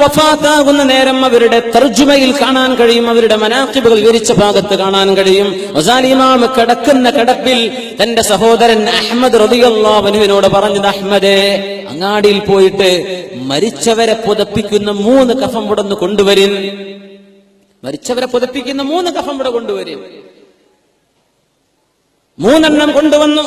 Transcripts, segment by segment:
വഫാത്താകുന്ന നേരം അവരുടെ തർജുമയിൽ കാണാൻ കഴിയും അവരുടെ മനാക്കിബുകൾ വിരിച്ച ഭാഗത്ത് കാണാൻ കഴിയും. ഇമാം കിടക്കുന്ന കിടപ്പിൽ തന്റെ സഹോദരൻ അഹമ്മദ് റബിയുള്ളവനുവിനോട് പറഞ്ഞത് അഹമ്മദേ അങ്ങാടിയിൽ പോയിട്ട് മരിച്ചവരെ പുതപ്പിക്കുന്ന മൂന്ന് കഫം ഇവിടെ കൊണ്ടുവരും. മരിച്ചവരെ പുതപ്പിക്കുന്ന മൂന്ന് കഫം ഇവിടെ കൊണ്ടുവരും. മൂന്നെണ്ണം കൊണ്ടുവന്നു.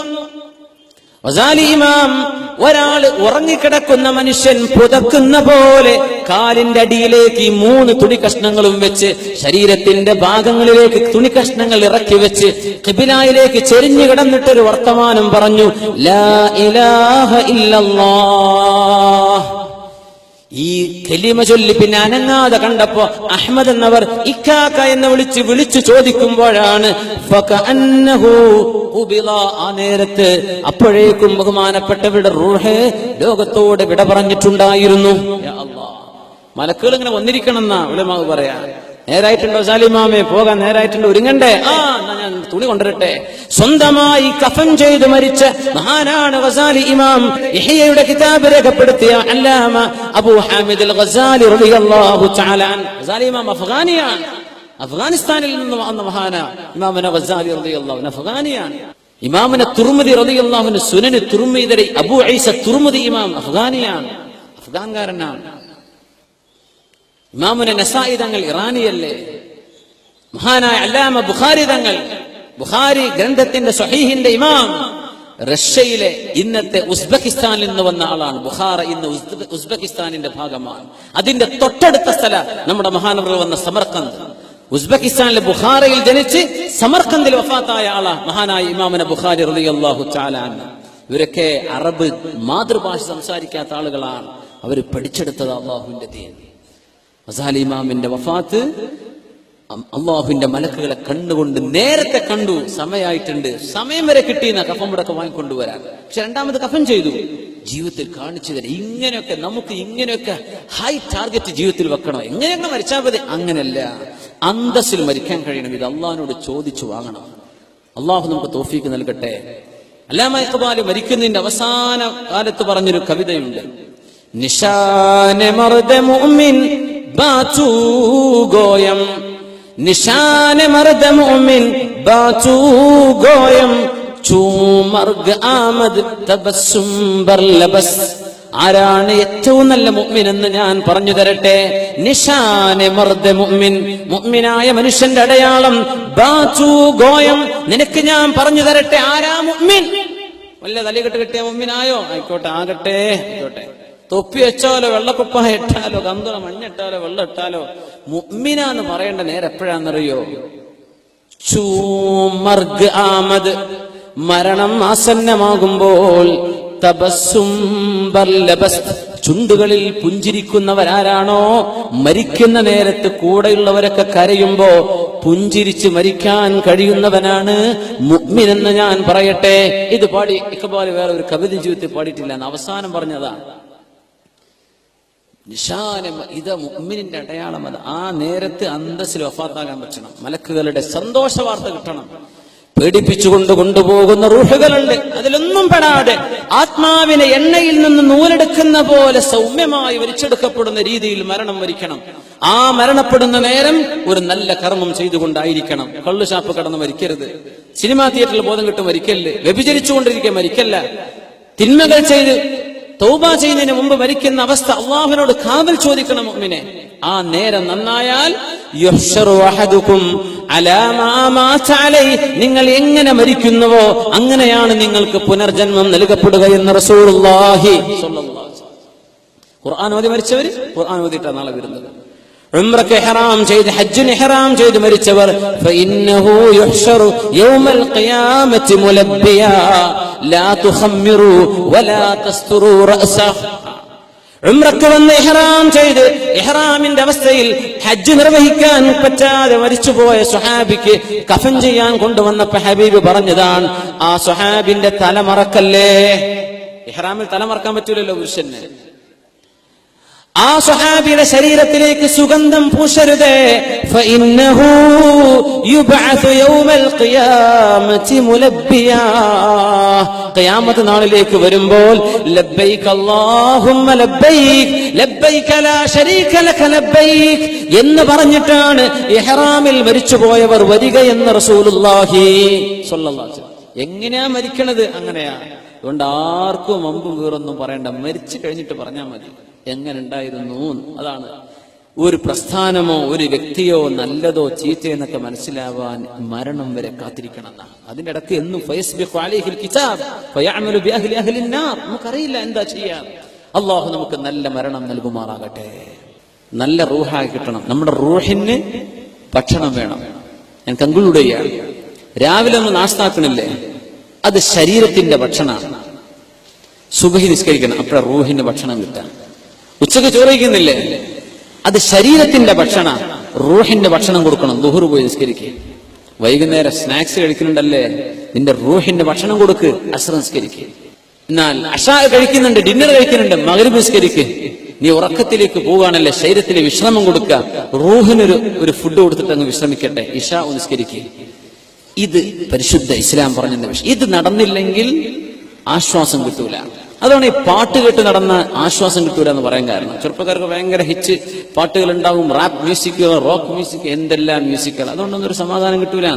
ഇമാം ഒരാൾ ഉറങ്ങിക്കിടക്കുന്ന മനുഷ്യൻ പുതക്കുന്ന പോലെ കാലിന്റെ അടിയിലേക്ക് ഈ മൂന്ന് തുണി കഷ്ണങ്ങളും വെച്ച് ശരീരത്തിന്റെ ഭാഗങ്ങളിലേക്ക് തുണി കഷ്ണങ്ങൾ ഇറക്കി വെച്ച് കിബിലായിലേക്ക് ചെരിഞ്ഞു കിടന്നിട്ടൊരു വർത്തമാനം പറഞ്ഞു ലാ ഇലാഹ ഇല്ലല്ലാഹ് ഈ കലിമ ചൊല്ലി പിന്നെ അനങ്ങാതെ കണ്ടപ്പോ അഹമ്മദ് എന്നവർ ഇക്കാക്ക എന്ന് വിളിച്ച് വിളിച്ചു ചോദിക്കുമ്പോഴാണ്. ആ നേരത്ത് അപ്പോഴേക്കും ബഹുമാനപ്പെട്ടവരുടെ റൂഹ് ലോകത്തോട് വിട പറഞ്ഞിട്ടുണ്ടായിരുന്നു. മലക്കുകൾ ഇങ്ങനെ വന്നിരിക്കണം എന്നാ വിളമാവ് പറയാ നേരായിട്ടുണ്ടോ സാലിമാമേ പോകാൻ നേരായിട്ടുണ്ടോ? ഒരുങ്ങണ്ടേ? ആ ഞാൻ തുണി കൊണ്ടുവരട്ടെ. സ്വന്തമായി കഫൻ ചെയ്ത് മരിച്ച മഹാനാണ് ഗസാലി ഇമാം ഇഹിയയുടെ കിതാബ് രേഖപ്പെടുത്തിയ അല്ലാമ അബൂ ഹാമിദ് ഗസാലി റളിയല്ലാഹു തആല. ഗസാലി ഇമാം അഫ്ഗാനിയാണ്. അഫ്ഗാനിസ്ഥാനിൽ നിന്ന് വന്ന മഹാന ഇമാമന ഗസാലി റളിയല്ലാഹു അഫ്ഗാനിയാണ്. ഇമാമിനെ തുർമുദി റളിയല്ലാഹുവിന് സുനന് തുർമുദി അബൂ ഐസ തുർമുദി ഇമാം അഫ്ഗാനിയാണ്. അഫ്ഗാൻകാരനാണ്. ഇമാമുന നസായി തങ്ങൾ ഇറാനിയല്ലേ? മഹാനായ അല്ലാമ ബുഖാരി തങ്ങൾ ബുഖാരി ഗ്രന്ഥത്തിന്റെ സഹീഹിന്റെ ഇമാം റഷ്യയിലെ ഇന്നത്തെ ഉസ്ബെക്കിസ്ഥാനിൽ നിന്ന് വന്ന ആളാണ്. ബുഹാർ ഇന്ന് ഉസ്ബെ- ഉസ്ബെക്കിസ്ഥാനിന്റെ ഭാഗമാണ്. അതിന്റെ തൊട്ടടുത്ത സ്ഥല നമ്മുടെ മഹാനവർ വന്ന സമർക്കന്ത് ഉസ്ബെക്കിസ്ഥാനിലെ ബുഹാറയിൽ ജനിച്ച് സമർക്കന്തിൽ വഫാത്തായ ആളാണ് മഹാനായ ഇമാമന ബുഖാരി റളിയല്ലാഹു ചാലാൻ ഇവരൊക്കെ അറബ് മാതൃഭാഷ സംസാരിക്കാത്ത ആളുകളാണ്. അവർ പഠിച്ചെടുത്തത് അള്ളാഹുവിന്റെ ദീൻ. മസാലി ഇമാമിന്റെ വഫാത്ത് അള്ളാഹുവിന്റെ മലക്കുകളെ കണ്ടുകൊണ്ട് നേരത്തെ കണ്ടു സമയമായിട്ടുണ്ട് സമയം വരെ കിട്ടിയെന്ന കഫം ഇവിടെ വാങ്ങിക്കൊണ്ടുവരാൻ. പക്ഷെ രണ്ടാമത് കഫൻ ചെയ്തു. ജീവിതത്തിൽ കാണിച്ചു തരാം. ഇങ്ങനെയൊക്കെ നമുക്ക് ഇങ്ങനെയൊക്കെ ഹൈ ടാർഗറ്റ് ജീവിതത്തിൽ വെക്കണം. എങ്ങനെയൊക്കെ മരിച്ചാൽ മതി? അങ്ങനല്ല അന്തസ്സിൽ മരിക്കാൻ കഴിയണം. ഇത് അള്ളാഹിനോട് ചോദിച്ചു വാങ്ങണം. അള്ളാഹു നമുക്ക് തോഫീക്ക് നൽകട്ടെ. അല്ലാമ മരിക്കുന്നതിന്റെ അവസാന കാലത്ത് പറഞ്ഞൊരു കവിതയുണ്ട്. നിശാന മർദ മുഅ്മിൻ ഗോയം. നിശാന മർദ മുഅ്മിൻ ഗോയം. ചൂമർഗ് ആമദ് തബസ്സും ബർലബസ്. ആരാണ് ഏറ്റവും നല്ല മുഅ്മിൻ എന്ന് ഞാൻ പറഞ്ഞു തരട്ടെ? നിശാനെ മർദ മുഅ്മിൻ മുഅ്മിനായ മനുഷ്യന്റെ അടയാളം ബാച്ചു ഗോയം. നിനക്ക് ഞാൻ പറഞ്ഞു തരട്ടെ ആരാ മുഅ്മിൻ? വല്ല തലകെട്ട് കിട്ടിയ മുമ്പിനായോ ആയിക്കോട്ടെ ആകട്ടെ ആയിക്കോട്ടെ. തൊപ്പി വെച്ചാലോ വെള്ളക്കുപ്പായ ഇട്ടാലോ കന്തുള മഞ്ഞിട്ടാലോ വെള്ളം ഇട്ടാലോ മുഅ്മിന എന്ന് പറയേണ്ട നേരം എപ്പോഴാണെന്നറിയോ ചൂമർഗ് ആമദ് മരണം ആസന്നമാകുമ്പോൾ ബർലബസ് ചുണ്ടുകളിൽ പുഞ്ചിരിക്കുന്നവരാരാണോ? മരിക്കുന്ന നേരത്ത് കൂടെയുള്ളവരൊക്കെ കരയുമ്പോ പുഞ്ചിരിച്ച് മരിക്കാൻ കഴിയുന്നവനാണ് മുഅ്മിൻ എന്ന് ഞാൻ പറയട്ടെ. ഇത് പാടി ഇക്കബാൽ വേറെ ഒരു കവിത ജീവിതത്തിൽ പാടിയിട്ടില്ല എന്ന് അവസാനം പറഞ്ഞതാണ് നിശാനം ഇത് മുമ്മിനിന്റെ അടയാളം അത്. ആ നേരത്ത് അന്തസ്സിൽ വഫാത്താകാൻ പറ്റണം. മലക്കുകളുടെ സന്തോഷ വാർത്ത കിട്ടണം. പേടിപ്പിച്ചുകൊണ്ട് കൊണ്ടുപോകുന്ന റൂഹുകളുണ്ട്. അതിലൊന്നും പെടാതെ ആത്മാവിനെ എണ്ണയിൽ നിന്ന് നൂലെടുക്കുന്ന പോലെ സൗമ്യമായി വലിച്ചെടുക്കപ്പെടുന്ന രീതിയിൽ മരണം വരിക്കണം. ആ മരണപ്പെടുന്ന നേരം ഒരു നല്ല കർമ്മം ചെയ്തുകൊണ്ടായിരിക്കണം. കള്ളുഷാപ്പ് കടന്ന് മരിക്കരുത്. സിനിമാ തിയേറ്ററിൽ ബോധം കിട്ടും മരിക്കല്ലേ. വ്യഭിചരിച്ചുകൊണ്ടിരിക്കുക മരിക്കല്ല. തിന്മകൾ ചെയ്ത് തൗബ ചെയ്യുന്നതിന് മുമ്പ് മരിക്കുന്ന അവസ്ഥ അള്ളാഹുവിനോട് കാവൽ ചോദിക്കണം മുഅ്മിനെ ആ നേരം നന്നായാൽ. നിങ്ങൾ എങ്ങനെ മരിക്കുന്നുവോ അങ്ങനെയാണ് നിങ്ങൾക്ക് പുനർജന്മം നൽകപ്പെടുക എന്ന് റസൂലുള്ളാഹി മരിച്ചവർ. ഖുർആൻ ഓതി മരിച്ചവര് ഖുർആൻ നാളെ വരുന്നത് ഉംറക്ക് ചെയ്ത് ചെയ്ത് മരിച്ചവർ ഫഇന്നഹു യുഹ്ശറു യൗമൽ ഉംറക്ക് വന്ന് ഇഹ്റാം ചെയ്ത് ഇഹ്റാമിന്റെ അവസ്ഥയിൽ ഹജ്ജ് നിർവഹിക്കാൻ പറ്റാതെ മരിച്ചുപോയ സുഹാബിക്ക് കഫൻ ചെയ്യാൻ കൊണ്ടുവന്നപ്പോ ഹബീബ് പറഞ്ഞതാണ് ആ സുഹാബിന്റെ തല മറക്കല്ലേ ഇഹ്റാമിൽ തല മറക്കാൻ പറ്റൂലല്ലോ പുരുഷന്. ആ സ്വഹാബിയുടെ ശരീരത്തിലേക്ക് സുഗന്ധം പൂശരുത്. ഖിയാമത്ത് നാളിലേക്ക് വരുമ്പോൾ അല്ലാഹുമ്മ ലാ ശരീക ലക എന്ന് പറഞ്ഞിട്ടാണ് ഇഹ്റാമിൽ മരിച്ചുപോയവർ വരിക എന്ന് റസൂലുള്ളാഹി എങ്ങനെയാ മരിക്കണത് അങ്ങനെയാ? അതുകൊണ്ട് ആർക്കും അമ്പും വീറൊന്നും പറയണ്ട. മരിച്ചു കഴിഞ്ഞിട്ട് പറഞ്ഞാൽ മതി. എങ്ങനെ ഉണ്ടായിരുന്നു അതാണ്. ഒരു പ്രസ്ഥാനമോ ഒരു വ്യക്തിയോ നല്ലതോ ചീത്തയെന്നൊക്കെ മനസ്സിലാവാൻ മരണം വരെ കാത്തിരിക്കണം അതിന്റെ ഇടയ്ക്ക് എന്നും നമുക്കറിയില്ല എന്താ ചെയ്യാ. അള്ളാഹു നമുക്ക് നല്ല മരണം നൽകുമാറാകട്ടെ. നല്ല റൂഹായി കിട്ടണം. നമ്മുടെ റൂഹിന് ഭക്ഷണം വേണം. ഞാൻ കൺക്ലൂഡ് രാവിലെ ഒന്ന് നാസ്താക്കണില്ലേ? അത് ശരീരത്തിന്റെ ഭക്ഷണമാണ്. സുബഹി നിസ്കരിക്കണം. അപ്പഴ റൂഹിന്റെ ഭക്ഷണം കിട്ടാൻ ഉച്ചയ്ക്ക് ചോറ് കഴിക്കുന്നില്ലേ? അത് ശരീരത്തിന്റെ ഭക്ഷണ റൂഹിന്റെ ഭക്ഷണം കൊടുക്കണം ദുഹുർ പോയി നിസ്കരിക്കുക വൈകുന്നേരം സ്നാക്സ് കഴിക്കുന്നുണ്ടല്ലേ? നിന്റെ റൂഹിന്റെ ഭക്ഷണം കൊടുക്ക് അസ്ര നിസ്കരിക്കുക എന്നാൽ അഷാ കഴിക്കുന്നുണ്ട് ഡിന്നർ കഴിക്കുന്നുണ്ട് മകര് നിസ്കരിക്കുക നീ ഉറക്കത്തിലേക്ക് പോവുകയാണല്ലേ ശരീരത്തിന് വിശ്രമം കൊടുക്കുക റൂഹിനൊരു ഒരു ഫുഡ് കൊടുത്തിട്ട് അങ്ങ് വിശ്രമിക്കട്ടെ ഇഷ നിസ്കരിക്കുക ഇത് പരിശുദ്ധ ഇസ്ലാം പറഞ്ഞ ഇത് നടന്നില്ലെങ്കിൽ ആശ്വാസം കിട്ടൂല. അതാണ് ഈ പാട്ട് കേട്ട് നടന്ന ആശ്വാസം കിട്ടൂല എന്ന് പറയാൻ കാരണം. ചെറുപ്പക്കാർക്ക് ഭയങ്കര ഹിച്ച് പാട്ടുകൾ ഉണ്ടാവും റാപ്പ് മ്യൂസിക് റോക്ക് മ്യൂസിക് എന്തെല്ലാം മ്യൂസിക്കുകൾ അതുകൊണ്ടൊന്നും ഒരു സമാധാനം കിട്ടൂല.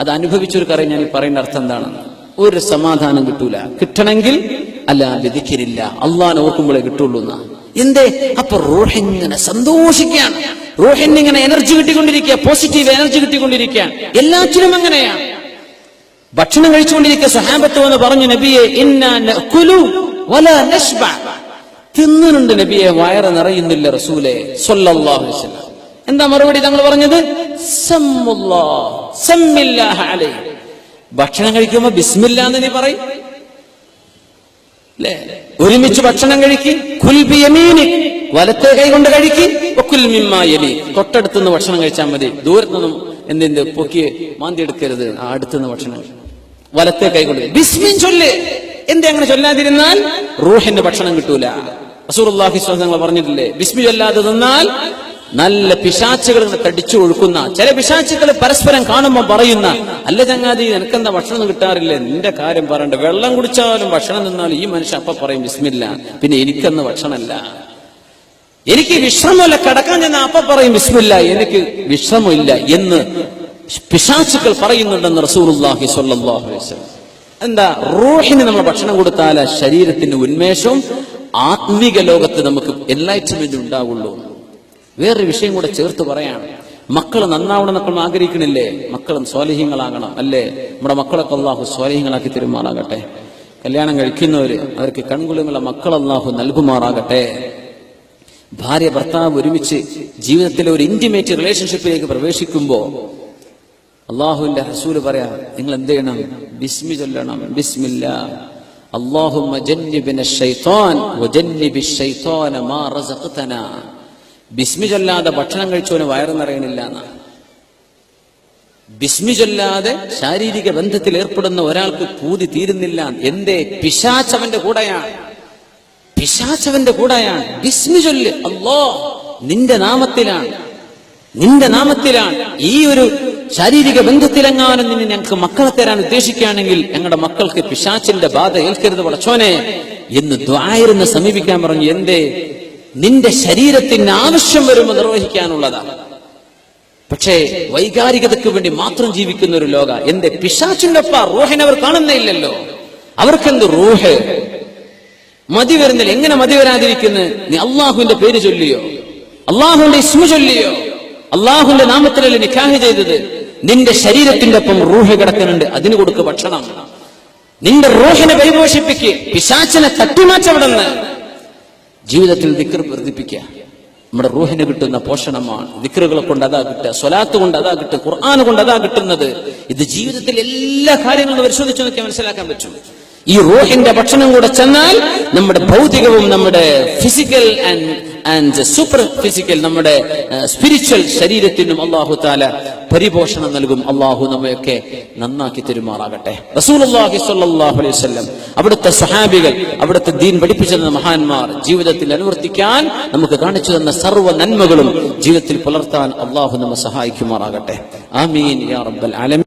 അത് അനുഭവിച്ചവർക്കറിയാം ഞാൻ ഈ പറയുന്ന അർത്ഥം എന്താണ്? ഒരു സമാധാനം കിട്ടൂല. കിട്ടണമെങ്കിൽ അല്ല വിധിക്കരില്ല അള്ളാൻ ഓർക്കുമ്പോഴേ കിട്ടുള്ളൂ എന്നാ. എന്തേ? അപ്പൊ റോഹിങ്ങനെ സന്തോഷിക്കുകയാണ്. ഇങ്ങനെ എനർജി കിട്ടിക്കൊണ്ടിരിക്കുക പോസിറ്റീവ് എനർജി കിട്ടിക്കൊണ്ടിരിക്കുക എല്ലാത്തിനും അങ്ങനെയാണ് ഭക്ഷണം കഴിച്ചുകൊണ്ടിരിക്കുക. സഹാബത്വം എന്ന് പറഞ്ഞു നബിയെ ഇന്നാ വലാ നഷ്ബ തിന്നുന്നുണ്ട് നബിയെ വയറ് നിറയുന്നില്ല റസൂലെ. വസല്ലം. എന്താ മറുപടി തങ്ങൾ പറഞ്ഞത്? ഭക്ഷണം കഴിക്കുമ്പോ ബിസ്മില്ല എന്ന് നീ പറയും. ഒരുമിച്ച് ഭക്ഷണം കഴിക്ക്. കുൽബി യമീനി വലത്തെ കൈ കൊണ്ട് കഴിക്ക്. ഒക്കുൽ മിമ്മായലി തൊട്ടടുത്തുനിന്ന് ഭക്ഷണം കഴിച്ചാൽ മതി. ദൂരത്തുനിന്നും എന്തിന്റെ പൊക്കി മാന്തി എടുക്കരുത്. ആ അടുത്തുനിന്ന് ഭക്ഷണം. വലത്തെ കൈ കൊണ്ട് ബിസ്മിൻ ചൊല്ല്. എന്തേ അങ്ങനെ ചൊല്ലാതിരുന്നാൽ? റൂഹിന്റെ ഭക്ഷണം കിട്ടൂല. അലൈഹി വസല്ലം പറഞ്ഞിട്ടില്ലേ? ബിസ്മി ചൊല്ലാതെ നിന്നാൽ നല്ല പിശാച്ചുകൾ തടിച്ചു ഒഴുക്കുന്ന ചില പിശാച്ചുകൾ പരസ്പരം കാണുമ്പോൾ പറയുന്ന അല്ല ചങ്ങാതി നിനക്കെന്താ ഭക്ഷണം കിട്ടാറില്ല? നിന്റെ കാര്യം പറയണ്ട. വെള്ളം കുടിച്ചാലും ഭക്ഷണം നിന്നാലും ഈ മനുഷ്യൻ അപ്പൊ പറയും ബിസ്മില്ല പിന്നെ എനിക്കന്ന് ഭക്ഷണമല്ല എനിക്ക് വിശ്രമമല്ല കിടക്കാൻ ചെന്ന അപ്പ പറയും ബിസ്മില്ല എനിക്ക് വിശ്രമമില്ല എന്ന് പിശാച്ചുക്കൾ പറയുന്നുണ്ടെന്ന് റസൂലുള്ളാഹി സ്വല്ലല്ലാഹു അലൈഹി വസല്ലം എന്താ റൂഹിന് നമ്മൾ ഭക്ഷണം കൊടുത്താൽ ശരീരത്തിന് ഉന്മേഷവും ആത്മീക ലോകത്ത് നമുക്ക് എൻലൈറ്റ്മെന്റ് ഉണ്ടാവുള്ളൂ. വേറൊരു വിഷയം കൂടെ ചേർത്ത് പറയാണ് മക്കൾ നന്നാവണം നമ്മൾ ആഗ്രഹിക്കണില്ലേ? മക്കളും സ്വാലിഹ്യങ്ങളാകണം അല്ലേ? നമ്മുടെ മക്കളൊക്കെ അള്ളാഹു സ്വാലിഹ്യങ്ങളാക്കി തീരുമാനാകട്ടെ കല്യാണം കഴിക്കുന്നവര് അവർക്ക് കൺകുളിമുള്ള മക്കൾ അള്ളാഹു നൽകുമാറാകട്ടെ. ഭാര്യ ഭർത്താവ് ഒരുമിച്ച് ജീവിതത്തിലെ ഒരു ഇന്റിമേറ്റ് റിലേഷൻഷിപ്പിലേക്ക് പ്രവേശിക്കുമ്പോ അള്ളാഹുവിന്റെ ഹസൂൽ പറയാ നിങ്ങൾ എന്ത് ചെയ്യണം ബിസ്മി ചൊല്ലണം. ബിസ്മില്ല. റസഖ്തന. ബിസ്മി ചൊല്ലാതെ ഭക്ഷണം കഴിച്ചവന് വയറ് നിറയണില്ല ബിസ്മി ചൊല്ലാതെ ശാരീരിക ബന്ധത്തിൽ ഏർപ്പെടുന്ന ഒരാൾക്ക് പൂതി തീരുന്നില്ല. എന്തേ? പിശാച്ചവന്റെ കൂടെയാണ്. പിശാച്ചവന്റെ കൂടെയാണ്. ബിസ്മി ചൊല്ല്. അല്ലോ നിന്റെ നാമത്തിലാണ്. നിന്റെ നാമത്തിലാണ് ഈ ഒരു ശാരീരിക ബന്ധത്തിലെങ്ങാനും നിന്ന് ഞങ്ങൾക്ക് മക്കളെ തരാൻ ഉദ്ദേശിക്കുകയാണെങ്കിൽ ഞങ്ങളുടെ മക്കൾക്ക് പിശാച്ചിന്റെ ബാധ ഏൽക്കരുത് വളച്ചോനെ എന്ന് ദ്വായിരുന്ന് സമീപിക്കാൻ പറഞ്ഞു എന്തേ നിന്റെ ശരീരത്തിന് ആവശ്യം വരുമ്പോൾ നിർവഹിക്കാനുള്ളതാണ് പക്ഷേ വൈകാരികതയ്ക്ക് വേണ്ടി മാത്രം ജീവിക്കുന്ന ഒരു ലോക. എന്റെ പിശാച്ചിന്റെ ഒപ്പ റൂഹിനെ അവർ കാണുന്നേ ഇല്ലല്ലോ അവർക്കെന്ത് റൂഹ്? മതി വരുന്നില്ല എങ്ങനെ മതി വരാതിരിക്കുന്നു? നീ അള്ളാഹുവിന്റെ പേര് ചൊല്ലിയോ? അള്ളാഹുവിന്റെ ഇസ്മു ചൊല്ലിയോ? അള്ളാഹുവിന്റെ നാമത്തിലല്ലേ നിഖാഹ് ചെയ്തത് നിന്റെ ശരീരത്തിന്റെ ഒപ്പം റൂഹ് കിടക്കുന്നുണ്ട് അതിന് കൊടുക്ക് ഭക്ഷണം. നിന്റെ റൂഹിനെ പരിപോഷിപ്പിക്ക് പിശാച്ചനെ തട്ടിമാറ്റവിടുന്ന് ജീവിതത്തിൽ ദിക്കർ വർദ്ധിപ്പിക്കുക. നമ്മുടെ റൂഹിന് കിട്ടുന്ന പോഷണമാണ്. ദിക്കറുകളെ കൊണ്ട് അതാ കിട്ടുക സ്വലാത്ത് കൊണ്ട് അതാ കിട്ടുക ഖുർആൻ കൊണ്ട് അതാ കിട്ടുന്നത്. ഇത് ജീവിതത്തിൽ എല്ലാ കാര്യങ്ങളും പരിശോധിച്ച് നോക്കിയാൽ മനസ്സിലാക്കാൻ പറ്റും. ഈ റൂഹിന്റെ ഭക്ഷണം കൂടെ ചെന്നാൽ നമ്മുടെ ഭൗതികവും നമ്മുടെ physical and and super physical നമ്മുടെ സ്പിരിച്വൽ ശരീരത്തിനും അള്ളാഹു താല പരിപോഷണം നൽകും. അള്ളാഹു നമ്മയൊക്കെ നന്നാക്കി തെരുമാറാകട്ടെ. റസൂലുള്ളാഹി സ്വല്ലല്ലാഹു അലൈഹി അവിടുത്തെ സഹാബികൾ അവിടുത്തെ ദീൻ പഠിപ്പിച്ചെന്ന മഹാന്മാർ ജീവിതത്തിൽ അനുവർത്തിക്കാൻ നമുക്ക് കാണിച്ചു തന്ന സർവ നന്മകളും ജീവിതത്തിൽ പുലർത്താൻ അള്ളാഹു നമ്മെ സഹായിക്കുമാറാകട്ടെ. ആമീൻ യാ റബ്ബൽ ആലമീൻ.